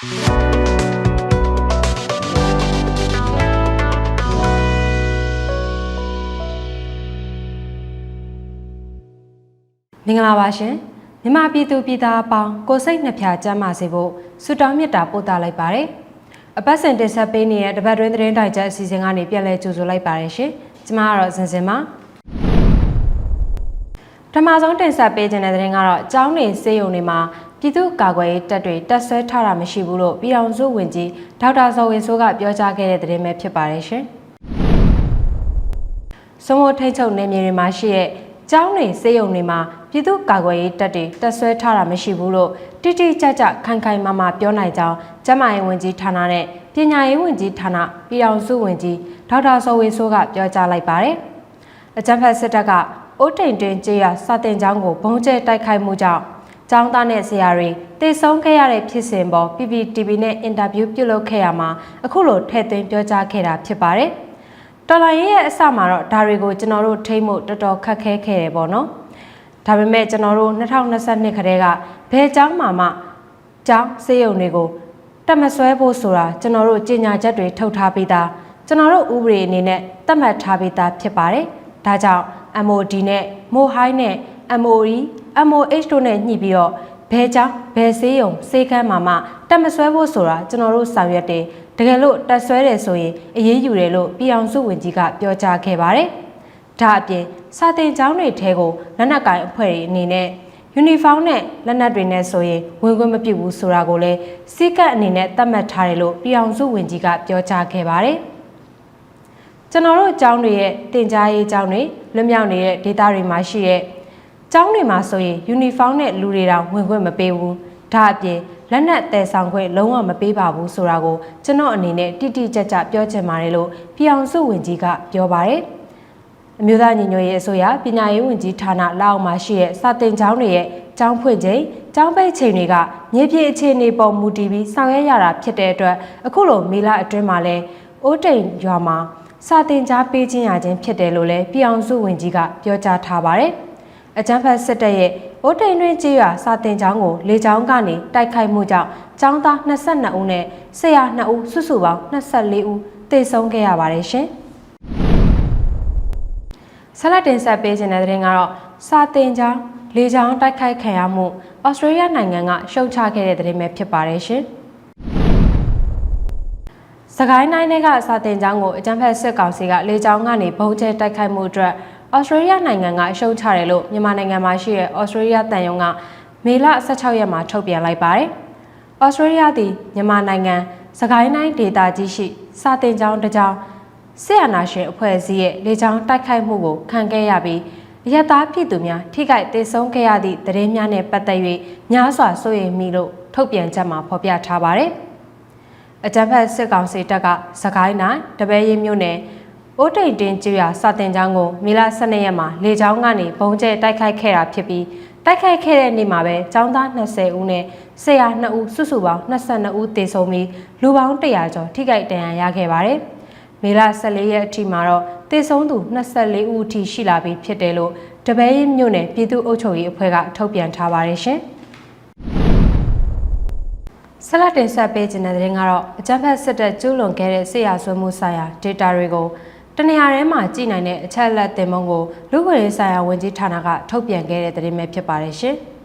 မင်္ဂလာပါရှင်မြန်မာပြည်သူပြည်သားအပေါင်းကိုယ်စိတ်နှဖျားကျန်းမာစေဖို့ဆုတောင်းမေတ္တာပို့သလိုက်ပါတယ်အပတ်စဉ်တင်ဆက်ပေးနေတဲ့တပတ်တွင်းသတင်းတိုက်ချက်အစီအစဉ်ကနေပြန်လည်ကြိုဆိုလိုက်ပါတယ်ရှင်ကျွန်မကတော့ဇင်စင်ပါပထမဆုံးတင်ဆက်ပေးခြင်းတဲ့သတင်းကတော့ကျောင်းနေစေယုံတွေမှာ ပြည်သူ့ကာကွယ်ရေးတပ်တွေတပ်ဆွဲထားတာမရှိဘူးလို့ပြည်အောင်စုဝင်ကြီးဒေါက်တာဇော်ဝင်းစိုးကပြောကြားခဲ့တဲ့သတင်းပဲဖြစ်ပါတယ်ရှင်စုံမထိတ်ချုပ်နေမြေတွေမှာရှိတဲ့ကျောင်းနေစေယုံတွေမှာပြည်သူ့ကာကွယ်ရေးတပ်တွေတပ်ဆွဲထားတာမရှိဘူးလို့တိတိကျကျခိုင်ခိုင်မာမာပြောနိုင်ကြောင်းကျန်းမာရေးဝန်ကြီးဌာနနဲ့ပညာရေးဝန်ကြီးဌာနပြည်အောင်စုဝန်ကြီးဒေါက်တာဇော်ဝင်းစိုးကပြောကြားလိုက်ပါတယ်။အကြံဖက်စစ်တပ်ကအိုးတိန်တွင်ကျေးရစာတင်ကျောင်းကိုဘုံကျဲတိုက်ခိုက်မှုကြောင့် ကျောင်းသားနဲ့ဆရာတွေတည်ဆုံးခဲ့ရတဲ့ဖြစ်စဉ်ပေါ် PPTV နဲ့အင်တာဗျူးပြုလုပ်ခဲ့ရမှာအခုလိုထည့်သွင်းပြောကြားခဲ့တာဖြစ်ပါတယ်။တော်လိုင်းရဲ့အစမှာတော့ဒါတွေကိုကျွန်တော်တို့ထိမ့်ဖို့တော်တော်ခက်ခဲခဲ့တယ်ပေါ့နော်။ဒါပေမဲ့ကျွန်တော်တို့2022ခရဲကဘယ်ကျောင်းမှာမှကျောင်းစေယုံတွေကိုတက်မဆွဲဖို့ဆိုတာကျွန်တော်တို့ကြေညာချက်တွေထုတ်ထားပြီးသားကျွန်တော်တို့ဥပဒေအနေနဲ့သတ်မှတ်ထားပြီးသားဖြစ်ပါတယ်။ဒါကြောင့် MOD နဲ့ MOHI နဲ့ MOE MOH တို့နဲ့ညှိပြီးတော့ဘဲကြောင့်ဘဲဆေးရုံစေကမ်းမှာမှတက်မဆွဲဖို့ဆိုတာကျွန်တော်တို့ဆောင်ရွက်တယ်တကယ်လို့တက်ဆွဲတယ်ဆိုရင်အရေးယူတယ်လို့ပြည်အောင်စုဝင်ကြီးကပြောကြားခဲ့ပါတယ်ဒါအပြင်စာတင်ကျောင်းတွေထဲကိုလက်နက်ကင်အဖွဲ့တွေအနေနဲ့ယူနီဖောင်းနဲ့လက်နက်တွေနဲ့ဆိုရင်ဝင်ခွင့်မပြုဘူးဆိုတာကိုလည်းစီကတ်အနေနဲ့သတ်မှတ်ထားတယ်လို့ပြည်အောင်စုဝင်ကြီးကပြောကြားခဲ့ပါတယ်ကျွန်တော်တို့အကြောင်းတွေရဲ့တင် जा ရေးအကြောင်းတွေလွတ်မြောက်နေတဲ့ဒေတာတွေမှာရှိတဲ့ ကျောင်းတွေမှာဆိုရင်ယူနီဖောင်းနဲ့လူတွေတောင်ဝင်ခွင့်မပေးဘူးဒါအပြင်လက်နက်တည်ဆောင်ခွင့်လုံးဝမပေးပါဘူးဆိုတာကိုကျွန်တော်အနေနဲ့တိတိကျကျပြောချင်ပါတယ်လို့ပြည်အောင်စုဝင်ကြီးကပြောပါတယ်အမျိုးသားညီညွတ်ရေးအစိုးရပညာရေးဝန်ကြီးဌာနလက်အောက်မှာရှိတဲ့စာတင်ကျောင်းတွေရဲ့ကျောင်းဖွင့်ချိန်ကျောင်းပိတ်ချိန်တွေကမြေပြင်အခြေအနေပေါ်မူတည်ပြီးဆောင်ရွက်ရတာဖြစ်တဲ့အတွက်အခုလိုမေလအတွင်းမှာလဲအိုးတိန်ရွာမှာစာတင်ကြားပေးခြင်းရခြင်းဖြစ်တယ်လို့လည်းပြည်အောင်စုဝင်ကြီးကပြောကြားထားပါတယ်။ အကြမ်းဖက်စစ်တပ်ရဲ့အိုးတိန်တွင်ကြေးရွာစာတင်ကျောင်းကိုလေကြောင်းကနေတိုက်ခိုက်မှုကြောင့်ကျောင်းသား22ဦးနဲ့ဆရာ2ဦးစုစုပေါင်း24ဦးသေဆုံးခဲ့ရပါတယ်ရှင်။ဆက်လက်တင်ဆက်ပေးခြင်းတဲ့တဲ့ကတော့စာတင်ကျောင်းလေကြောင်းတိုက်ခိုက်ခံရမှုဩစတြေးလျနိုင်ငံကရှုံချခဲ့တဲ့တဲ့ပဲဖြစ်ပါတယ်ရှင်။စကိုင်းတိုင်းကစာတင်ကျောင်းကိုအကြံဖက်စစ်ကောင်စီကလေကြောင်းကနေဘုံကျဲတိုက်ခိုက်မှုအတွက် ဩစတြေးလျနိုင်ငံကအရှုံချတယ်လို့မြန်မာနိုင်ငံမှာရှိတဲ့ဩစတြေးလျတန်ယုံကမေလ16ရက်မှာထုတ်ပြန်လိုက်ပါတယ်။ဩစတြေးလျသည်မြန်မာနိုင်ငံစကိုင်းတိုင်းဒေသကြီးရှိစာတင်ကျောင်းတစ်ကျောင်းဆီယနာရှင်အဖွဲ့အစည်းရဲ့လေကြောင်းတိုက်ခိုက်မှုကိုခံခဲ့ရပြီးအရသားပြည်သူများထိခိုက်ဒေဆုံးခဲ့ရသည့်သတင်းများနဲ့ပတ်သက်၍များစွာစိုးရိမ်မိလို့ထုတ်ပြန်ချက်မှာဖော်ပြထားပါတယ်။အကြံဖက်စစ်ကောင်စီတပ်ကစကိုင်းတိုင်းတပည့်ရင်းမြို့နယ် အိုးတိတ်တင်ကျွရစာတင်ကျောင်းကိုမေလ12ရက်မှာလေကြောင်းကနေဘုံကျဲတိုက်ခိုက်ခဲ့တာဖြစ်ပြီးတိုက်ခိုက်ခဲ့တဲ့နေ့မှာပဲကျောင်းသား20ဦးနဲ့ဆရာ2ဦးစုစုပေါင်း22ဦးသေဆုံးပြီးလူပေါင်း100ကျော်ထိခိုက်ဒဏ်ရာရခဲ့ပါတယ်။မေလ14ရက်အထိမှာတော့သေဆုံးသူ24ဦးအထိရှိလာပြီဖြစ်တယ်လို့တပည့်ရင်းမြို့နယ်ပြည်သူ့အုပ်ချုပ်ရေးအဖွဲ့ကထုတ်ပြန်ထားပါတယ်ရှင်။ဆက်လက်တင်ဆက်ပေးခြင်းတဲ့တဲ့ကတော့အကြမ်းဖက်စစ်တပ်ကျူးလွန်ခဲ့တဲ့ဆေးရဆွေးမှုဆိုင်ရာ data တွေကို တနေရာထဲမှာကြည့်နိုင်တဲ့အချက်အလက်တင်မုံကိုလူ့ခွင့်ရေးဆိုင်ရာဝန်ကြီးဌာနကထုတ်ပြန်ခဲ့တဲ့သတင်းပဲဖြစ်ပါတယ်ရှင်။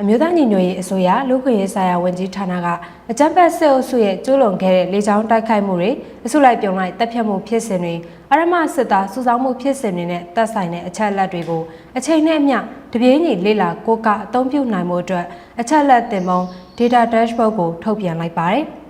အမျိုးသားညီညွတ်ရေးအစိုးရလူ့ခွင့်ရေးဆိုင်ရာဝန်ကြီးဌာနကအကြမ်းဖက်စစ်အုပ်စုရဲ့ကျူးလွန်ခဲ့တဲ့လေကြောင်းတိုက်ခိုက်မှုတွေအစုလိုက်ပြုံလိုက်တပ်ဖြတ်မှုဖြစ်စဉ်တွေအရမစစ်သားစုဆောင်းမှုဖြစ်စဉ်တွေနဲ့တပ်ဆိုင်တဲ့အချက်အလက်တွေကိုအချိန်နဲ့အမျှတပြေးညီလေ့လာကိုကအသုံးပြုနိုင်မှုအတွက်အချက်အလက်တင်မုံ data dashboard ကိုထုတ်ပြန်လိုက်ပါတယ်။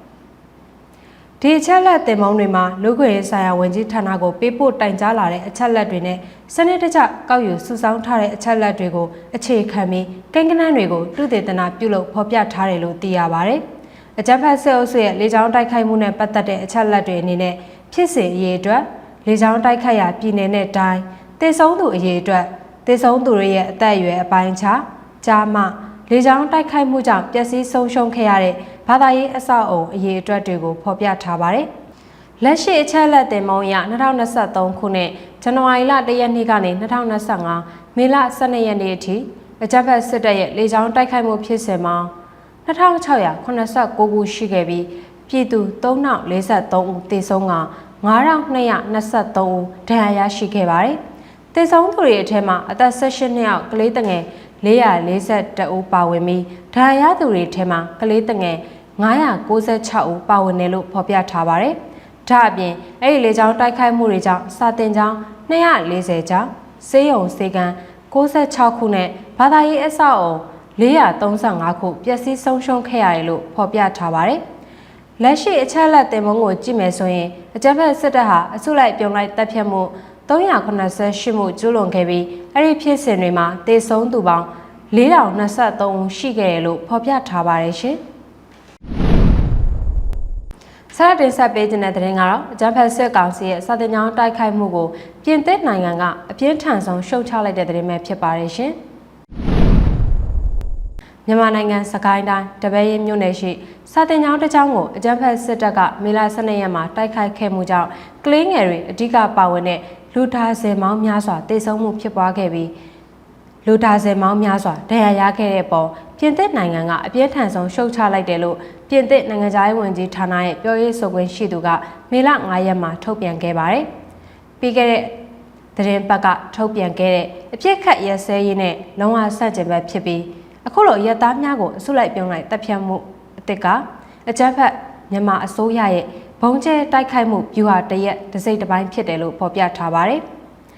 ဒီအချက်လက်တင်မုံတွေမှာလူ့ခွင့်ရေးဆိုင်ရာဝန်ကြီးဌာနကိုပေးပို့တိုင်ကြားလာတဲ့အချက်လက်တွေနဲ့စနစ်တကျကောက်ယူစုဆောင်းထားတဲ့အချက်လက်တွေကိုအခြေခံပြီးကိန်းဂဏန်းတွေကိုတုသေသနာပြုလုပ်ဖော်ပြထားတယ်လို့သိရပါဗျ။အကြံဖတ်ဆဲအုပ်စုရဲ့လေကြောင်းတိုက်ခိုက်မှုနဲ့ပတ်သက်တဲ့အချက်လက်တွေအနေနဲ့ဖြစ်စဉ်အရေးအတွက်လေကြောင်းတိုက်ခိုက်ရာပြည်နယ်နဲ့တိုင်းတေဆုံးသူအရေးအတွက်တေဆုံးသူတွေရဲ့အသက်အရွယ်အပိုင်းခြားကြားမှလေကြောင်းတိုက်ခိုက်မှုကြောင့်ပျက်စီးဆုံးရှုံးခဲ့ရတဲ့ ဘာသာရေးအဆောက်အုံအရေးအတွက်တွေကိုဖော်ပြထားပါတယ်။လက်ရှိအချက်လက်တင်မုံရ2023ခုနှစ်ဇန်နဝါရီလ1ရက်နေ့ကနေ2025မေလ12ရက်နေ့အထိအကြမ်းဖက်စစ်တပ်ရဲ့လေကြောင်းတိုက်ခိုက်မှုဖြစ်စဉ်မှာ2689ခုရှိခဲ့ပြီးပြည်သူ3043ဦးသေဆုံးက9223ဦးဒဏ်ရာရရှိခဲ့ပါတယ်။ သေဆုံးသူတွေအထက်မှာအသက်16နှစ်အောက်ကလေးတငယ်442ဦးပါဝင်ပြီးဒဏ်ရာရသူတွေအထက်မှာကလေးတငယ်996ဦးပါဝင်တယ်လို့ဖော်ပြထားပါတယ်။ဒါအပြင်အဲ့ဒီလေကြောင်းတိုက်ခိုက်မှုတွေကြောင့်စာတင်ကြောင်း240ကျောင်းစေးရုံစေကံ66ခုနဲ့ဘာသာရေးအဆောက်အုံ435ခုပျက်စီးဆုံးရှုံးခဲ့ရတယ်လို့ဖော်ပြထားပါတယ်။လက်ရှိအချက်လက်တင်မုံကိုကြည့်မယ်ဆိုရင်အကြမ်းဖက်စစ်တပ်ဟာအစုလိုက်ပြုံလိုက်တပ်ဖြတ်မှု 388မှုကျူးလွန်ခဲ့ပြီးအဲ့ဒီဖြစ်စဉ်တွေမှာတေဆုံးသူပေါင်း4023ဦးရှိခဲ့တယ်လို့ဖော်ပြထားပါတယ်ရှင်။ဆရာတင်ဆက်ပေးခြင်းတဲ့သတင်းကတော့အကြမ်းဖက်စစ်ကောင်စီရဲ့စာတင်ကြောင်းတိုက်ခိုက်မှုကိုပြင်သစ်နိုင်ငံကအပြင်းထန်ဆုံးရှုတ်ချလိုက်တဲ့သတင်းပဲဖြစ်ပါတယ်ရှင်။မြန်မာနိုင်ငံစကိုင်းတိုင်းတပည့်ရင်မြို့နယ်ရှိစာတင်ကြောင်းတစ်ကြောင်းကိုအကြမ်းဖက်စစ်တပ်ကမေလ12ရက်မှာတိုက်ခိုက်ခဲ့မှုကြောင့်ကလေးငယ်တွေအ धिक ပါဝင်တဲ့ လူသားစင်မောင်းများစွာတိတ်ဆုံးမှုဖြစ်ပွားခဲ့ပြီးလူသားစင်မောင်းများစွာဒဏ်ရာရခဲ့တဲ့ပေါ်ပြင်သစ်နိုင်ငံကအပြင်းထန်ဆုံးရှုတ်ချလိုက်တယ်လို့ပြင်သစ်နိုင်ငံသားရေးဝန်ကြီးဌာနရဲ့ပြောရေးဆိုခွင့်ရှိသူကမေလ9ရက်မှာထုတ်ပြန်ခဲ့ပါတယ်။ပြီးခဲ့တဲ့သတင်းပတ်ကထုတ်ပြန်ခဲ့တဲ့အပြစ်ခတ်ရဲစဲရေးနဲ့လုံဝဆန့်ကျင်ဘက်ဖြစ်ပြီးအခုလိုရက်သားများကိုအစုလိုက်ပြုံးလိုက်တပ်ဖြတ်မှုအစ်စ်ကအကြမ်းဖက်မြန်မာအစိုးရရဲ့ ဘုံကျဲတိုက်ခိုက်မှုဗျူဟာတရက်တစ်စိတ်တစ်ပိုင်းဖြစ်တယ်လို့ဖော်ပြထားပါတယ်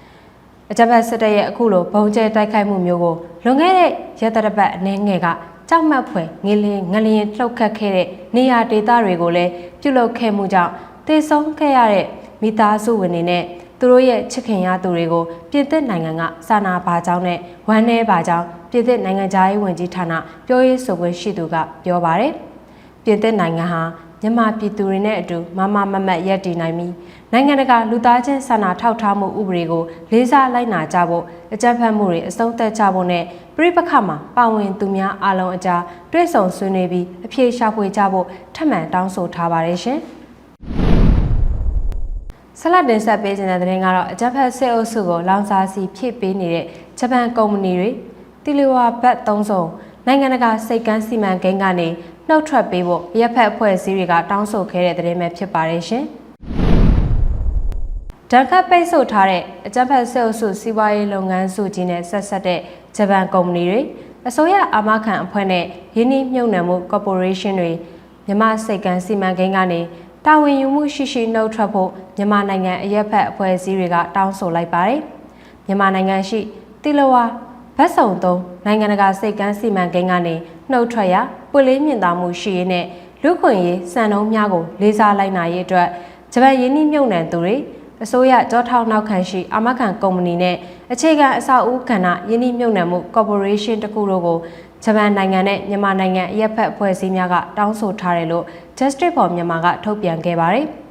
။အကြမ်းဖက်စစ်တပ်ရဲ့အခုလိုဘုံကျဲတိုက်ခိုက်မှုမျိုးကိုလွန်ခဲ့တဲ့ရက်သတ္တပတ်အနည်းငယ်ကကြောက်မက်ဖွယ်ငလင်းငလျင်လှုပ်ခတ်ခဲ့တဲ့နေရာဒေသတွေကိုလည်းပြုလုပ်ခဲ့မှုကြောင့်တေဆုံးခဲ့ရတဲ့မိသားစုဝင်တွေနဲ့သူတို့ရဲ့ချစ်ခင်ရသူတွေကိုပြည်သစ်နိုင်ငံကစာနာပါကြောင်းနဲ့ဝမ်းနည်းပါကြောင်းပြည်သစ်နိုင်ငံသားရေးဝန်ကြီးဌာနပြောရေးဆိုခွင့်ရှိသူကပြောပါတယ်။ပြည်သစ်နိုင်ငံဟာ မြန်မာပြည်သူတွေနဲ့အတူမမမမတ်ရပ်တည်နိုင်ပြီးနိုင်ငံတကာလူသားချင်းစာနာထောက်ထားမှုဥပဒေကိုလေးစားလိုက်နာကြဖို့အကြမ်းဖက်မှုတွေအဆုံးသတ်ကြဖို့နဲ့ပြိပခတ်မှာပါဝင်သူများအလုံးအကြားတွဲဆုံဆွေးနွေးပြီးအပြေရှာဖွေကြဖို့ထပ်မံတောင်းဆိုထားပါတယ်ရှင်။ဆလတ်တင်ဆက်ပေးခြင်းတဲ့တဲ့ရင်ကတော့အကြမ်းဖက်စစ်အုပ်စုကိုလောင်စာစီဖြည့်ပေးနေတဲ့ဂျပန်ကုမ္ပဏီတွေတီလီဝါဘတ်သုံးစုံနိုင်ငံတကာစိတ်ကမ်းစီမံကိန်းကနေ နှုတ်ထွက်ပေးဖို့ရပ်ဖက်အဖွဲ့အစည်းတွေကတောင်းဆိုခဲ့တဲ့တဲ့ရင်ပဲဖြစ်ပါတယ်ရှင်။ဓာတ်ကပ်ပိတ်ဆို့ထားတဲ့အကြမ်းဖက်စစ်အုပ်စုစီးပွားရေးလုပ်ငန်းစုကြီးနဲ့ဆက်ဆက်တဲ့ဂျပန်ကုမ္ပဏီတွေအစိုးရအာမခံအဖွဲ့နဲ့ယင်းနှိမြုပ်နှံမှုကော်ပိုရေးရှင်းတွေမြန်မာစိတ်ကမ်းစီမံကိန်းကနေတာဝန်ယူမှုရှိရှိနှုတ်ထွက်ဖို့မြန်မာနိုင်ငံအရက်ဖက်အဖွဲ့အစည်းတွေကတောင်းဆိုလိုက်ပါတယ်။မြန်မာနိုင်ငံရှိတီလဝါဗတ်စုံသုံးနိုင်ငံတကာစိတ်ကမ်းစီမံကိန်းကနေနှုတ်ထွက်ရ ပွင့်လင်းမြင့်သာမှုရှိရင်းနဲ့လူခွင့်ရေးစံနှုန်းများကိုလေးစားလိုက်နိုင်ရေးအတွက်ဂျပန်ယင်းနှိမြုပ်နှံသူတွေအစိုးရကြောထောက်နောက်ခံရှိအာမခံကုမ္ပဏီနဲ့အခြေခံအဆောက်အဦကဏ္ဍယင်းနှိမြုပ်နှံမှုကော်ပိုရေးရှင်းတစ်ခုတို့ကိုဂျပန်နိုင်ငံနဲ့မြန်မာနိုင်ငံအရက်ဖက်အဖွဲ့အစည်းများကတောင်းဆိုထားတယ်လို့ Justice for Myanmar ကထုတ်ပြန်ခဲ့ပါတယ်။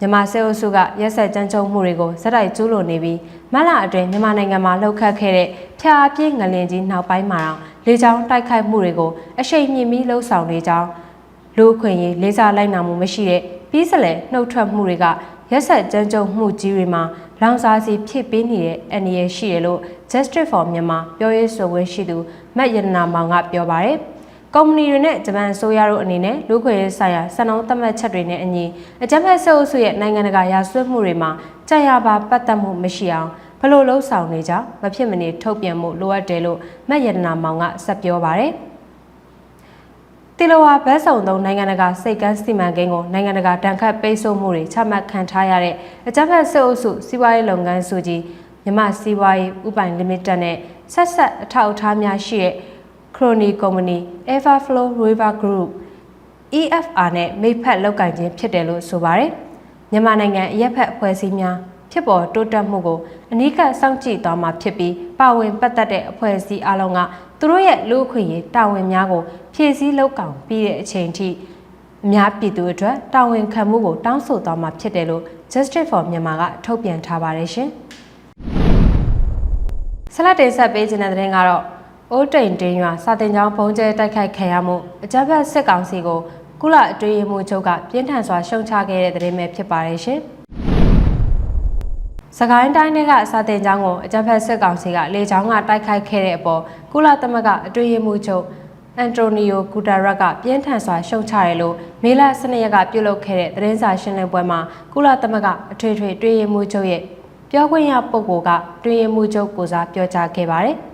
မြန်မာစစ်အုပ်စုကရက်ဆက်ကြမ်းကြုတ်မှုတွေကိုဇက်တိုက်ကျူးလွန်နေပြီးမလအတွင်းမြန်မာနိုင်ငံမှာလှုပ်ခတ်ခဲ့တဲ့ဖျားအပြည့်ငလင်ကြီးနောက်ပိုင်းမှာတော့လေကြောင်းတိုက်ခိုက်မှုတွေကိုအရှိန်မြင့်ပြီးလှုပ်ဆောင်နေကြောင်းလူအခွင့်ရေးလေးစားလိုက်နာမှုမရှိတဲ့ပြီးစလဲနှုတ်ထွက်မှုတွေကရက်ဆက်ကြမ်းကြုတ်မှုကြီးတွေမှာလောင်စာစီဖြစ်ပေးနေတဲ့အန္တရာယ်ရှိတယ်လို့ Justice for Myanmar ပြောရေးဆိုခွင့်ရှိသူမတ်ရတနာမောင်ကပြောပါတယ်။ ကုမ္ပဏီတွေနဲ့ဂျပန်အစိုးရတို့အနေနဲ့လူခွင့်ရေးဆိုင်ရာစံနှုန်းသတ်မှတ်ချက်တွေနဲ့အညီအကြမ်းဖက်ဆဲအုပ်စုရဲ့နိုင်ငံတကာရာဇဝတ်မှုတွေမှာကြာရပါပတ်သက်မှုမရှိအောင်ဘလို့လှုံ့ဆော်နေကြမဖြစ်မနေထုတ်ပြန်မှုလိုအပ်တယ်လို့မတ်ရတနာမောင်ကဆက်ပြောပါတယ်။တီလဝါဘတ်စုံသုံးနိုင်ငံတကာစိတ်ကမ်းစီမံကိန်းကိုနိုင်ငံတကာတန်ခတ်ပိတ်ဆို့မှုတွေချမှတ်ခံထားရတဲ့အကြမ်းဖက်စစ်အုပ်စုစီးပွားရေးလုပ်ငန်းစုကြီးမြမစီးပွားရေးဥပိုင်လီမိတက်နဲ့ဆက်ဆက်အထောက်အထားများရှိတဲ့ Crony Company, Everflow River Group, EFR နဲ့မိဖက်လောက်ကင်ခြင်းဖြစ်တယ်လို့ဆိုပါတယ်။မြန်မာနိုင်ငံအရက်ဖက်အဖွဲ့အစည်းများဖြစ်ပေါ်တိုးတက်မှုကိုအနီးကပ်စောင့်ကြည့်သွားမှာဖြစ်ပြီးပါဝင်ပတ်သက်တဲ့အဖွဲ့အစည်းအလုံးကသူတို့ရဲ့လူ့အခွင့်အရေးတာဝန်များကိုဖြည့်ဆည်းလုပ်ကောင်ပြီးတဲ့အချိန်ထိအများပြည်သူအတွက်တာဝန်ခံမှုကိုတောင်းဆိုသွားမှာဖြစ်တယ်လို့ Justice for Myanmar ကထုတ်ပြန်ထားပါတယ်ရှင်။ဆလတ်တင်ဆက်ပေးခြင်းတဲ့တဲ့ရင်ကတော့ အိုးတိန်တင်းရွာစာတင်ကျောင်းဘုံကျဲတိုက်ခိုက်ခံရမှုအကြမ်းဖက်စစ်ကောင်စီကိုကုလအတွေ့အမှုချုပ်ကပြင်းထန်စွာရှုံချခဲ့တဲ့တဲ့ရင်ပဲဖြစ်ပါတယ်ရှင်။စကိုင်းတိုင်းကစာတင်ကျောင်းကိုအကြမ်းဖက်စစ်ကောင်စီကလေကြောင်းကတိုက်ခိုက်ခဲ့တဲ့အပေါ်ကုလသမဂ္ဂအတွေ့အမှုချုပ်အန်တိုနီယိုဂူတာရက်ကပြင်းထန်စွာရှုံချတယ်လို့မေလ12ရက်ကပြုလုပ်ခဲ့တဲ့သတင်းစာရှင်းလင်းပွဲမှာကုလသမဂ္ဂအထွေထွေတွင်ရင်မှုချုပ်ရဲ့ပြောခွင့်ရပုဂ္ဂိုလ်ကတွင်ရင်မှုချုပ်ကိုစားပြောကြားခဲ့ပါတယ်။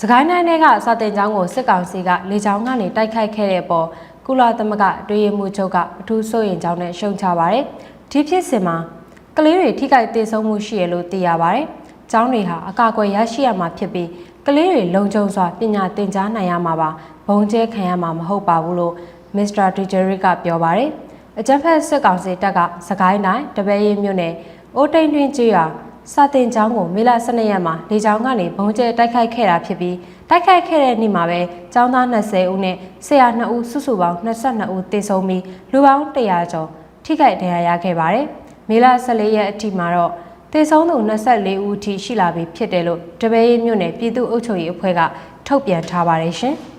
စကိုင်းတိုင်းကစာတင်ကျောင်းကိုစစ်ကောင်စီကလေကြောင်းကနေတိုက်ခိုက်ခဲ့တဲ့ပေါ်ကုလသမဂ္ဂတွင်ရင်မှုချုပ်ကအထူးစိုးရင်ကြောင်းနဲ့ရှုံချပါတယ်။ဒီဖြစ်စဉ်မှာကလေးတွေထိခိုက်ဒေဆုံးမှုရှိရလို့သိရပါတယ်။ကျောင်းတွေဟာအကာအကွယ်ရရှိရမှာဖြစ်ပြီးကလေးတွေလုံခြုံစွာပညာသင်ကြားနိုင်ရမှာပါဘုံကျဲခံရမှာမဟုတ်ပါဘူးလို့မစ္စတာဒီဂျရီကပြောပါတယ်အကြံဖက်စစ်ကောင်စီတပ်ကစကိုင်းတိုင်းတပည့်ရင်မြို့နယ်အိုးတိန်တွင်ကျွာ စာတင်ကျောင်းကိုမေလ12ရက်မှာလေကြောင်းကနေဘုံကျဲတိုက်ခိုက်ခဲ့တာဖြစ်ပြီးတိုက်ခိုက်ခဲ့တဲ့နေ့မှာပဲကျောင်းသား20ဦးနဲ့ဆရာ2ဦးစုစုပေါင်း22ဦးသေဆုံးပြီးလူပေါင်း100ကျော်ထိခိုက်ဒဏ်ရာရခဲ့ပါတယ်မေလ14ရက်အထိမှာတော့သေဆုံးသူ24ဦးအထိရှိလာပြီဖြစ်တယ်လို့တပည့်ရမြို့နယ်ပြည်သူ့အုပ်ချုပ်ရေးအဖွဲ့ကထုတ်ပြန်ထားပါတယ်ရှင်။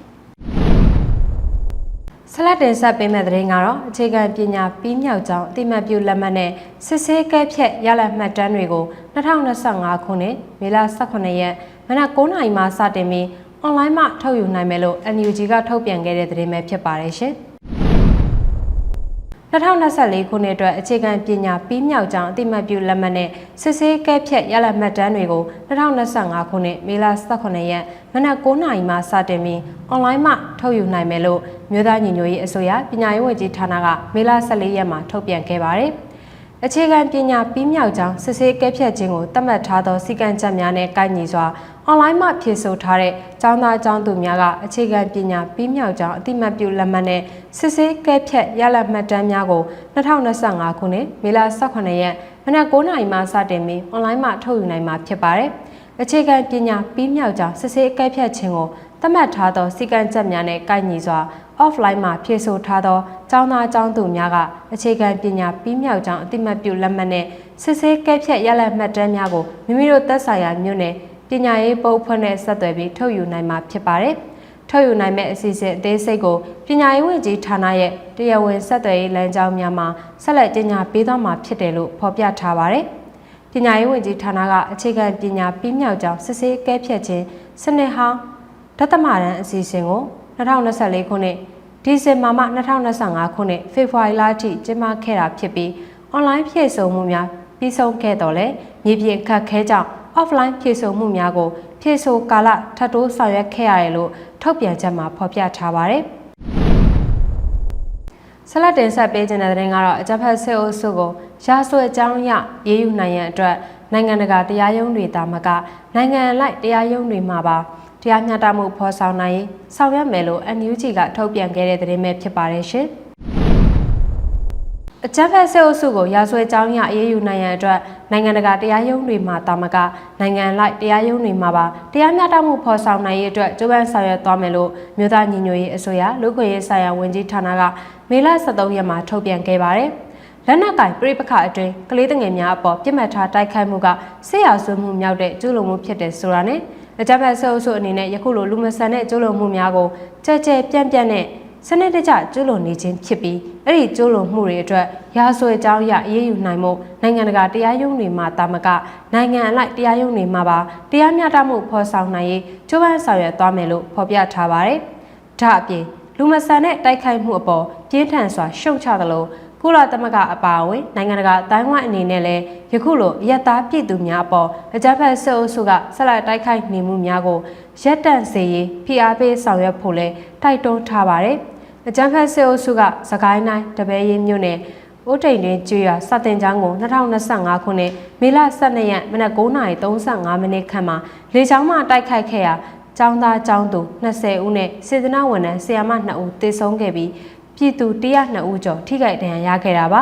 ဆလတ်တင်ဆက်ပေးမဲ့သတင်းကတော့အခြေခံပညာပြီးမြောက်ကြောင်းအတိမတ်ပြုလက်မှတ်နဲ့စစ်ဆေးကဲဖြတ်ရလဒ်မှတ်တမ်းတွေကို2025ခုနှစ်မေလ18ရက်မနက်9:00နာရီမှစတင်ပြီးအွန်လိုင်းမှာထုတ်ယူနိုင်မယ်လို့ NUG ကထုတ်ပြန်ခဲ့တဲ့သတင်းပဲဖြစ်ပါတယ်ရှင်။ 2024ခုနှစ်အတွက်အခြေခံပညာပြီးမြောက်ကြောင်းအတိမတ်ပြုလက်မှတ်နဲ့စစ်ဆေးကဲဖြတ်ရလဒ်မှတ်တမ်းတွေကို2025ခုနှစ်မေလ18ရက်မနက်9:00နာရီမှစတင်ပြီးအွန်လိုင်းမှာထုတ်ယူနိုင်မယ်လို့မြို့သားညီညွတ်ရေးအစိုးရပညာရေးဝန်ကြီးဌာနကမေလ14ရက်မှာထုတ်ပြန်ခဲ့ပါတယ်။ အခြေခံပညာပြီးမြောက်ကြောင်းစစ်ဆေးကဲဖြတ်ခြင်းကိုသတ်မှတ်ထားသောစီကံချက်များနဲ့ကိုက်ညီစွာအွန်လိုင်းမှာဖြည့်ဆို့ထားတဲ့ကျောင်းသားကျောင်းသူများကအခြေခံပညာပြီးမြောက်ကြောင်းအတိမတ်ပြုလက်မှတ်နဲ့စစ်ဆေးကဲဖြတ်ရလဒ်မှတ်တမ်းများကို2025ခုနှစ်မေလ18ရက်မနက်9:00နာရီမှစတင်ပြီးအွန်လိုင်းမှာထုတ်ယူနိုင်မှာဖြစ်ပါတယ်။အခြေခံပညာပြီးမြောက်ကြောင်းစစ်ဆေးကဲဖြတ်ခြင်းကိုသတ်မှတ်ထားသောစီကံချက်များနဲ့ကိုက်ညီစွာ offline မှာဖြည့်ဆို့ထားသောကျောင်းသားကျောင်းသူများကအခြေခံပညာပြီးမြောက်ကြောင်းအတိမတ်ပြုလက်မှတ်နဲ့စစ်ဆေးကဲဖြတ်ရလဒ်မှတ်တမ်းများကိုမိမိတို့သက်ဆိုင်ရာမြို့နယ်ပညာရေးပုတ်ဖွဲ့နဲ့ဆက်သွယ်ပြီးထုတ်ယူနိုင်မှာဖြစ်ပါတယ်။ထုတ်ယူနိုင်မဲ့အစီအစဉ်အသေးစိတ်ကိုပညာရေးဝန်ကြီးဌာနရဲ့တရားဝင်ဆက်သွယ်ရေးလမ်းကြောင်းများမှာဆက်လက်ကြီးညာပေးသွားမှာဖြစ်တယ်လို့ဖော်ပြထားပါတယ်။ပညာရေးဝန်ကြီးဌာနကအခြေခံပညာပြီးမြောက်ကြောင်းစစ်ဆေးကဲဖြတ်ခြင်းစနစ်ဟောင်းဒသမရန်အစီအစဉ်ကို 2024ခုနှစ်ဒီဇင်ဘာမှ2025ခုနှစ်ဖေဖော်ဝါရီလအထိကျင်းပခဲ့တာဖြစ်ပြီးအွန်လိုင်းဖြည့်ဆို့မှုများပြီးဆုံးခဲ့တော့လဲမြေပြင်ခတ်ခဲကြောင့် offline ဖြည့်ဆို့မှုများကို ဖြည့်ဆို့ကာလထပ်တိုးဆောင်ရွက်ခဲ့ရတယ်လို့ထုတ်ပြန်ချက်မှာဖော်ပြထားပါတယ်။ဆလတ်တင်ဆက်ပေးခြင်းတဲ့တဲ့ရင်ကတော့အကြမ်းဖက်ဆဲအုပ်စုကိုရာဆွဲအကြောင်းအရရေးယူနိုင်ရန်အတွက်နိုင်ငံတကာတရားရုံးတွေတာမကနိုင်ငံလိုက်တရားရုံးတွေမှာပါ တရားမျှတမှုဖော်ဆောင်နိုင်ရေးဆောင်ရွက်မယ်လို့ NUG ကထုတ်ပြန်ခဲ့တဲ့သတင်းပဲဖြစ်ပါတယ်ရှင်။အကြမ်းဖက်ဆဲအုပ်စုကိုရာဇဝဲကြောင်းရအေးအေးယူနိုင်ရန်အတွက်နိုင်ငံတကာတရားရုံးတွေမှာတာမကနိုင်ငံလိုက်တရားရုံးတွေမှာပါတရားမျှတမှုဖော်ဆောင်နိုင်ရေးအတွက်ကြိုးပမ်းဆောင်ရွက်သွားမယ်လို့မြို့သားညီညွတ်ရေးအစိုးရလူခွင့်ရေးဆိုင်ရာဝန်ကြီးဌာနကမေလ23ရက်မှာထုတ်ပြန်ခဲ့ပါတယ်။လက်နက်ကင်ပြိပခအတွင်းကလေးတငယ်များအပေါ်ပြစ်မှတ်ထားတိုက်ခိုက်မှုကဆေးရဆွေးမှုမြောက်တဲ့ကျူးလွန်မှုဖြစ်တယ်ဆိုတာနဲ့ အကြမ်းဖက်ဆဲအုပ်စုအနေနဲ့ယခုလိုလူမဆန်တဲ့ကျူးလွန်မှုများကိုကြဲကြဲပြန့်ပြန့်နဲ့စနစ်တကျကျူးလွန်နေခြင်းဖြစ်ပြီးအဲ့ဒီကျူးလွန်မှုတွေအတွက်ရာဇဝတ်ကြောင်းရအရေးယူနိုင်မှုနိုင်ငံတကာတရားရုံးတွေမှာတာမကနိုင်ငံအလိုက်တရားရုံးတွေမှာပါတရားမျှတမှုဖော်ဆောင်နိုင်ရေးကြိုးပမ်းဆောင်ရွက်သွားမယ်လို့ဖော်ပြထားပါတယ်။ဒါအပြင်လူမဆန်တဲ့တိုက်ခိုက်မှုအပေါ်ပြင်းထန်စွာရှုံချသလို ကုလသမဂ္ဂအပါအဝင်နိုင်ငံတကာအတိုင်းဝိုင်းအနေနဲ့လည်းယခုလိုရက်သားပြည်သူများအပေါ်အကြမ်းဖက်ဆဲအုပ်စုကဆက်လက်တိုက်ခိုက်နေမှုများကိုရပ်တန့်စေရေးဖိအားပေးဆောင်ရွက်ဖို့လဲတိုက်တွန်းထားပါတယ်။အကြမ်းဖက်ဆဲအုပ်စုကသခိုင်းတိုင်းတပည့်ရင်းမြို့နယ်အိုးတိန်တွင်ကျွော်စတင်ချောင်းကို2025ခုနှစ်မေလ12ရက်မနက်9:35မိနစ်ခန့်မှာလေကြောင်းမှတိုက်ခိုက်ခဲ့ရာကျောင်းသားကျောင်းသူ20ဦးနဲ့စေတနာဝန်ထမ်းဆရာမ2ဦးသေဆုံးခဲ့ပြီး ပြည်သူ102ဦးကျော်ထိခိုက်ဒဏ်ရာရခဲ့တာပါ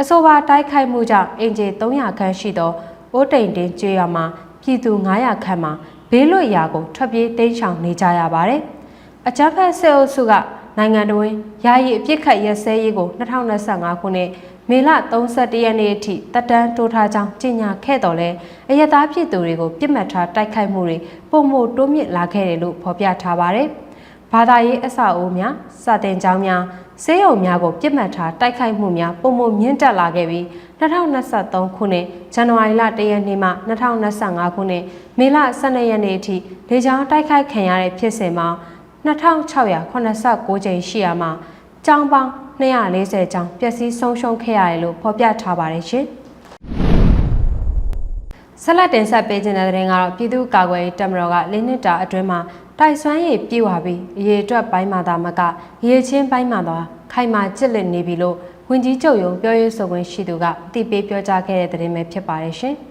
အဆိုပါတိုက်ခိုက်မှုကြောင့်အင်ဂျီ300ခန်းရှိသောအိုးတိန်တင်ကျွော်မှာပြည်သူ900ခန်းမှာဘေးလွတ်ရာကိုထွက်ပြေးတိမ်းရှောင်နေကြရပါတယ်အကြမ်းဖက်စစ်အုပ်စုကနိုင်ငံတော်ဝင်ယာယီအပြစ်ခတ်ရဲစဲရေးကို2025ခုနှစ်မေလ31ရက်နေ့အထိတက်တန်းတိုးထားကြောင်းကြေညာခဲ့တော်လဲအယက်သားပြည်သူတွေကိုပြစ်မှတ်ထားတိုက်ခိုက်မှုတွေပုံမှုတိုးမြင့်လာခဲ့တယ်လို့ဖော်ပြထားပါတယ်။ ဘာသာရေးအဆောက်အဦများစာတင်ကျောင်းများဆေးရုံများကိုပြစ်မှတ်ထားတိုက်ခိုက်မှုများပုံမှုမြင့်တက်လာခဲ့ပြီး2023ခုနှစ်ဇန်နဝါရီလ1ရက်နေ့မှ2025ခုနှစ်မေလ12ရက်နေ့အထိလေကြောင်းတိုက်ခိုက်ခံရတဲ့ဖြစ်စဉ်မှာ2689ကြိမ်ရှိရမှာကျောင်းပေါင်း240ကျောင်းပျက်စီးဆုံးရှုံးခဲ့ရတယ်လို့ဖော်ပြထားပါတယ်ရှင်။ဆက်လက်တင်ဆက်ပေးခြင်းတဲ့တဲ့ကတော့ပြည်သူ့ကာကွယ်ရေးတပ်မတော်က၄နှစ်တာအတွင်းမှာ တိုက်စွမ်းရည်ပြေဝပြီးအရေးအတွက်ပိုင်းမှာသာမကရေချင်းပိုင်းမှာသာခိုင်မာကြစ်လက်နေပြီလို့ဝင်ကြီးချုပ်ရုံပြောရေးဆိုခွင့်ရှိသူကအသိပေးပြောကြားခဲ့တဲ့သတင်းပဲဖြစ်ပါတယ်ရှင်။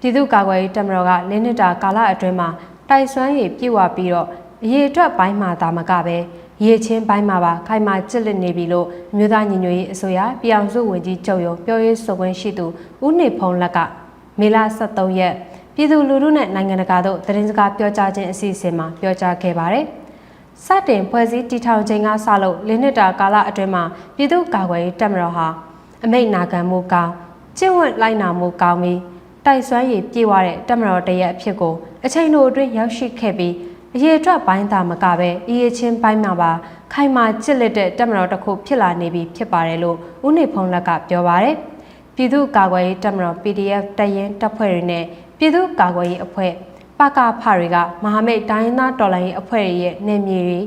ပြည်သူ့ကာကွယ်ရေးတပ်မတော်က၄နှစ်တာကာလအတွင်းမှာတိုက်စွမ်းရည်ပြေဝပြီးတော့အရေးအတွက်ပိုင်းမှာသာမကပဲရေချင်းပိုင်းမှာပါခိုင်မာကြစ်လက်နေပြီလို့အမျိုးသားညီညွတ်ရေးအစိုးရပြည်အောင်စုဝန်ကြီးချုပ်ရုံပြောရေးဆိုခွင့်ရှိသူဦးနေဖုံးလက်ကမေလ23ရက် ပြည်သူလူထုနဲ့နိုင်ငံတကာတို့သတင်းစကားပြောကြားခြင်းအစီအစဉ်မှာပြောကြားခဲ့ပါတယ်။စတင်ဖွဲ့စည်းတည်ထောင်ချိန်ကစလို့လနှစ်တာကာလအတွင်းမှာပြည်သူ့ကာကွယ်ရေးတပ်မတော်ဟာအမိတ်နာခံမှုကောင်းကျင့်ဝတ်လိုက်နာမှုကောင်းပြီးတိုက်စွမ်းရည်ပြေဝတဲ့တပ်မတော်တရက်အဖြစ်ကိုအချိန်တို့အတွင်းရောက်ရှိခဲ့ပြီးအရေးအတွက်ပိုင်းသာမကပဲအရေးချင်းပိုင်းမှာပါခိုင်မာချစ်လက်တဲ့တပ်မတော်တစ်ခုဖြစ်လာနေပြီဖြစ်ပါတယ်လို့ဦးနေဖုံးလက်ကပြောပါတယ်။ပြည်သူ့ကာကွယ်ရေးတပ်မတော် PDF တပ်ရင်းတပ်ဖွဲ့တွေနဲ့ ပြည်သူ့ကာကွယ်ရေးအဖွဲ့ပကဖတွေကမဟာမိတ်တိုင်းသားတော်လှန်ရေးအဖွဲ့တွေရဲ့နေမြေတွေ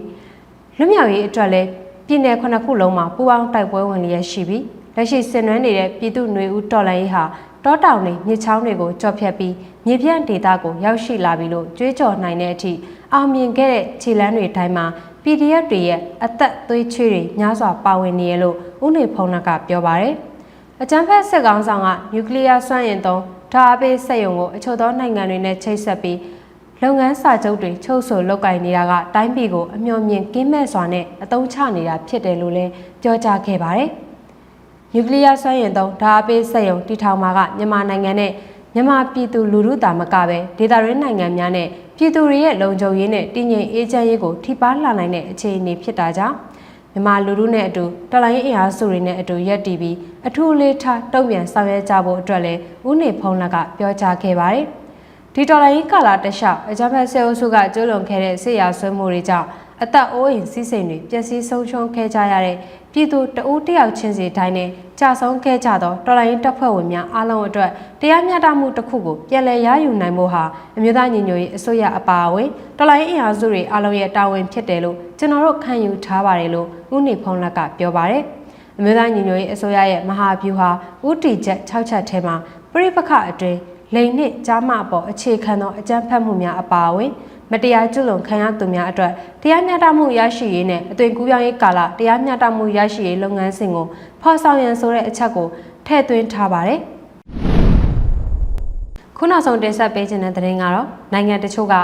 လွတ်မြောက်ရေးအတွက်လည်းပြည်내ခုနှစ်ခုလုံးမှာပူးပေါင်းတိုက်ပွဲဝင်လျက်ရှိပြီးလက်ရှိဆင်နွှဲနေတဲ့ပြည်သူ့ຫນွေဦးတော်လှန်ရေးဟာတောတောင်တွေမြစ်ချောင်းတွေကိုကြော်ဖြတ်ပြီးမြေပြန့်ဒေသကိုရောက်ရှိလာပြီလို့ကြွေးကြော်နိုင်တဲ့အထိအောင်မြင်ခဲ့တဲ့ခြေလမ်းတွေတိုင်းမှာ PDF တွေရဲ့အသက်သွေးချွေးတွေများစွာပါဝင်နေရလို့ဦးနေဖုံးလကပြောပါရယ်အကြံဖက်စစ်ကောင်ဆောင်ကနျူကလ িয়ার စွမ်းအင်သုံး ဓာတ်အပေးစက်ရုံကိုအချို့သောနိုင်ငံတွေနဲ့ချိတ်ဆက်ပြီးလုပ်ငန်းစာချုပ်တွေချုပ်ဆိုလုပ်ကိုင်နေတာကတိုင်းပြည်ကိုအမျှော်မြင်ကင်းမဲ့စွာနဲ့အသုံးချနေတာဖြစ်တယ်လို့လည်းပြောကြားခဲ့ပါတယ်။နျူကလ িয়ার စွမ်းအင်သုံးဓာတ်အပေးစက်ရုံတည်ထောင်မှာကမြန်မာနိုင်ငံနဲ့မြန်မာပြည်သူလူထုတာမကပဲဒေသရင်းနိုင်ငံများနဲ့ပြည်သူတွေရဲ့လုံခြုံရေးနဲ့တည်ငြိမ်အေးချမ်းရေးကိုထိပါလာနိုင်တဲ့အခြေအနေဖြစ်တာကြောင့် မြန်မာလူထုနဲ့အတူတော်လိုင်းအင်အားစုတွေနဲ့အတူရပ်တည်ပြီးအထူးလေးထားတုံ့ပြန်ဆောင်ရွက်ကြဖို့အတွက်လည်းဦးနေဖုံးလက်ကပြောကြားခဲ့ပါတယ်။ဒီတော်လိုင်းကာလာတလျှောက်အကြမ်းဖက်ဆဲအုပ်စုကကျူးလွန်ခဲ့တဲ့စစ်ရာဆွေးမှုတွေကြောင့်အသက်အိုးအိမ်စီးစိမ်တွေပျက်စီးဆုံးရှုံးခဲ့ကြရတဲ့ ပြည်သူတဦးတယောက်ချင်းစီတိုင်းနဲ့ကြာဆုံးခဲ့ကြသောတော်လိုင်းတပ်ဖွဲ့ဝင်များအားလုံးအတွက်တရားမျှတမှုတစ်ခုကိုပြန်လည်ရယူနိုင်ဖို့ဟာအမျိုးသားညီညွတ်ရေးအစိုးရအပါအဝင်တော်လိုင်းအင်အားစုတွေအားလုံးရဲ့တာဝန်ဖြစ်တယ်လို့ကျွန်တော်တို့ခံယူထားပါတယ်လို့ဦးနေဖုံးလက်ကပြောပါတယ်အမျိုးသားညီညွတ်ရေးအစိုးရရဲ့မဟာဗျူဟာဥတီချက်6ချက်ထဲမှာပြိပခအတွင်းလိန်နှင့်ကြားမအပေါ်အခြေခံသောအကြမ်းဖက်မှုများအပါအဝင် မတရားကျူးလွန်ခံရသူများအတွက်တရားမျှတမှုရရှိရေးနဲ့အသွင်ကူးပြောင်းရေးကာလတရားမျှတမှုရရှိရေးလုပ်ငန်းစဉ်ကိုဖော်ဆောင်ရန်ဆိုတဲ့အချက်ကိုထည့်သွင်းထားပါတယ်။ခုနောက်ဆုံးတင်ဆက်ပေးခြင်းတဲ့သတင်းကတော့နိုင်ငံတချို့က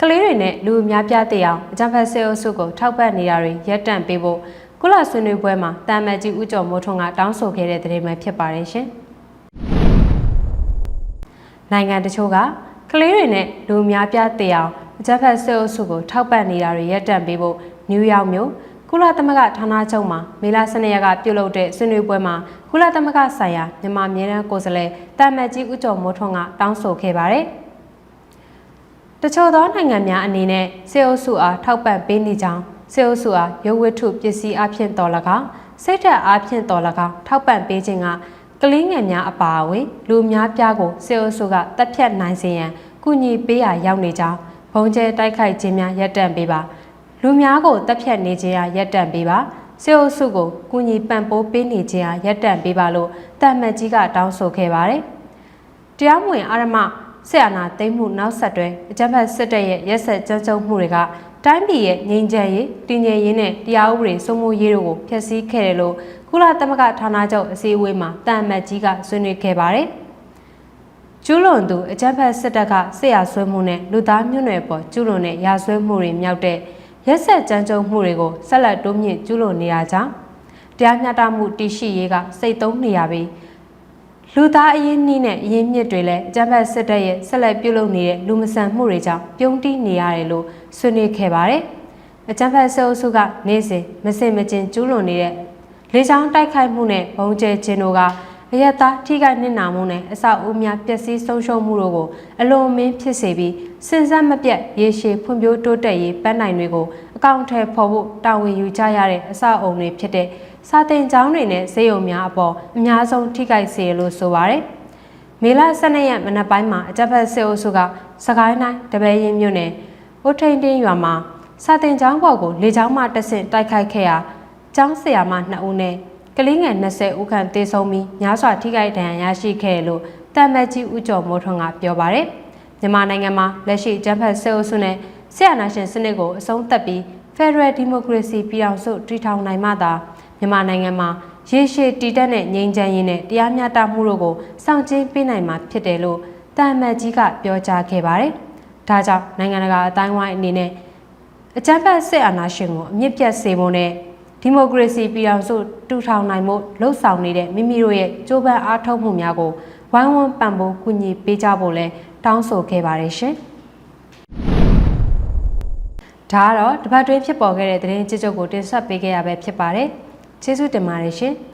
ကလေးတွေနဲ့လူအများပြားသိအောင်အကြံဖတ်ဆဲအုပ်စုကိုထောက်ပံ့နေတာတွေရပ်တန့်ပေးဖို့ကုလဆွေးနွေးပွဲမှာတာမတ်ကြီးဦးကျော်မိုးထွန်းကတောင်းဆိုခဲ့တဲ့သတင်းပဲဖြစ်ပါတယ်ရှင်။နိုင်ငံတချို့ကကလေးတွေနဲ့လူအများပြားသိအောင် အကြမ်းဖက်စစ်အုပ်စုကိုထောက်ပံ့နေတာတွေရပ်တန့်ပေးဖို့နယူးယောက်မြို့ကုလသမဂ္ဂဌာနချုပ်မှာမေလ12ရက်ကပြုလုပ်တဲ့ဆွေးနွေးပွဲမှာကုလသမဂ္ဂဆိုင်ရာမြန်မာပြည်နယ်ကိုယ်စားလှယ်တာမတ်ကြီးဦးကျော်မိုးထွန်းကတောင်းဆိုခဲ့ပါတယ်။တချို့သောနိုင်ငံများအနေနဲ့စစ်အုပ်စုအားထောက်ပံ့ပေးနေကြောင်းစစ်အုပ်စုအားရုပ်ဝတ္ထုပစ္စည်းအဖြစ်တော်လကားစိတ်ဓာတ်အဖြစ်တော်လကားထောက်ပံ့ပေးခြင်းကကလေးငယ်များအပါအဝင်လူများပြားကိုစစ်အုပ်စုကတပ်ဖြတ်နိုင်စေရန်ကူညီပေးရာရောက်နေကြောင်း ဘုံကျဲတိုက်ခိုက်ခြင်းများရပ်တန့်ပေးပါလူများကိုတပ်ဖြတ်နေခြင်းအားရပ်တန့်ပေးပါစေအုပ်စုကိုကူညီပံ့ပိုးပေးနေခြင်းအားရပ်တန့်ပေးပါလို့တာမတ်ကြီးကတောင်းဆိုခဲ့ပါတယ်တရားမဝင်အာရမဆက်အာနာသိမ့်မှုနောက်ဆက်တွဲအကြမ်းဖက်စစ်တပ်ရဲ့ရက်ဆက်ကြမ်းကြုတ်မှုတွေကတိုင်းပြည်ရဲ့ငြိမ်းချမ်းရေးတည်ငြိမ်ရေးနဲ့တရားဥပဒေစိုးမိုးရေးတို့ကိုဖျက်ဆီးခဲ့တယ်လို့ကုလသမဂ္ဂဌာနချုပ်အစည်းအဝေးမှာတာမတ်ကြီးကဆွေးနွေးခဲ့ပါတယ်။ ကျူးလွန်သူအကြမ်းဖက်စစ်တပ်ကစစ်ရာဆွဲမှုနဲ့လူသားမျိုးနွယ်ပေါ်ကျူးလွန်တဲ့ရာဆွဲမှုတွေမြောက်တဲ့ရက်ဆက်ကြမ်းကြုတ်မှုတွေကိုဆက်လက်တိုးမြင့်ကျူးလွန်နေတာကြောင့်တရားမျှတမှုတည်ရှိရေးကစိတ်သုံးနေရပြီးလူသားအရင်နှီးနဲ့အရင်မြစ်တွေလည်းအကြမ်းဖက်စစ်တပ်ရဲ့ဆက်လက်ပြုလုပ်နေတဲ့လူမဆန်မှုတွေကြောင့်ပြုံးတီးနေရတယ်လို့ဆွေးနွေးခဲ့ပါတယ်။အကြမ်းဖက်ဆဲအုပ်စုကနေ့စဉ်မစင်မကျင်ကျူးလွန်နေတဲ့လေကြောင်းတိုက်ခိုက်မှုနဲ့ဘုံကျဲခြင်းတို့က အယက်သားထိခိုက်နစ်နာမှုနဲ့အဆောက်အဦများပျက်စီးဆုံးရှုံးမှုတို့ကိုအလွန်မင်းဖြစ်စေပြီးစင်စက်မပြတ်ရေရှည်ဖွံ့ဖြိုးတိုးတက်ရေးပန်းနိုင်တွေကိုအကောင့်ထဲပေါ်ဖို့တာဝန်ယူကြရတဲ့အဆောက်အုံတွေဖြစ်တဲ့စာတင်ကျောင်းတွေနဲ့ဈေးရုံများအပေါ်အများဆုံးထိခိုက်စေလို့ဆိုပါတယ်။မေလ12ရက်မနက်ပိုင်းမှာအကြက်ဖက်စစ်အုပ်စုကစကိုင်းတိုင်းတပည့်ရင်မြို့နယ်အိုထိန်တင်းရွာမှာစာတင်ကျောင်းဘောက်ကိုလေကျောင်းမှတက်ဆင့်တိုက်ခိုက်ခဲ့ရာကျောင်းဆရာမ2ဦးနဲ့ ကလေးငယ်20ဦးခန့်တေဆုံးပြီးများစွာထိခိုက်ဒဏ်ရာရရှိခဲ့တယ်လို့တမ်မတ်ကြီးဦးကျော်မိုးထွန်းကပြောပါတယ်။မြန်မာနိုင်ငံမှာလက်ရှိဂျမ်ဖတ်ဆဲအုပ်စုနဲ့ဆရာနာရှင်စနစ်ကိုအဆုံးသတ်ပြီး Federal Democracy ပြည်အောင်စုတည်ထောင်နိုင်မှသာမြန်မာနိုင်ငံမှာရေရှည်တည်တတ်တဲ့ငြိမ်းချမ်းရေးနဲ့တရားမျှတမှုတို့ကိုစောင့်ကြည့်ပေးနိုင်မှာဖြစ်တယ်လို့တမ်မတ်ကြီးကပြောကြားခဲ့ပါတယ်။ဒါကြောင့်နိုင်ငံတကာအတိုင်းဝိုင်းအနေနဲ့အကြမ်းဖက်စစ်အာဏာရှင်ကိုအမြင့်ပြတ်စေဖို့နဲ့ ဒီမိုကရေစီပြည်အောင်စုတူထောင်နိုင်မှုလှုပ်ဆောင်နေတဲ့မိမိတို့ရဲ့ကြိုးပမ်းအားထုတ်မှုများကိုဝိုင်းဝန်းပံ့ပိုးကူညီပေးကြဖို့လဲတောင်းဆိုခဲ့ပါတယ်ရှင်။ဒါကတော့တပတ်တွင်းဖြစ်ပေါ်ခဲ့တဲ့သတင်းကြစ်ကြုတ်ကိုတင်ဆက်ပေးခဲ့ရပဲဖြစ်ပါတယ်။ကျေးဇူးတင်ပါတယ်ရှင်။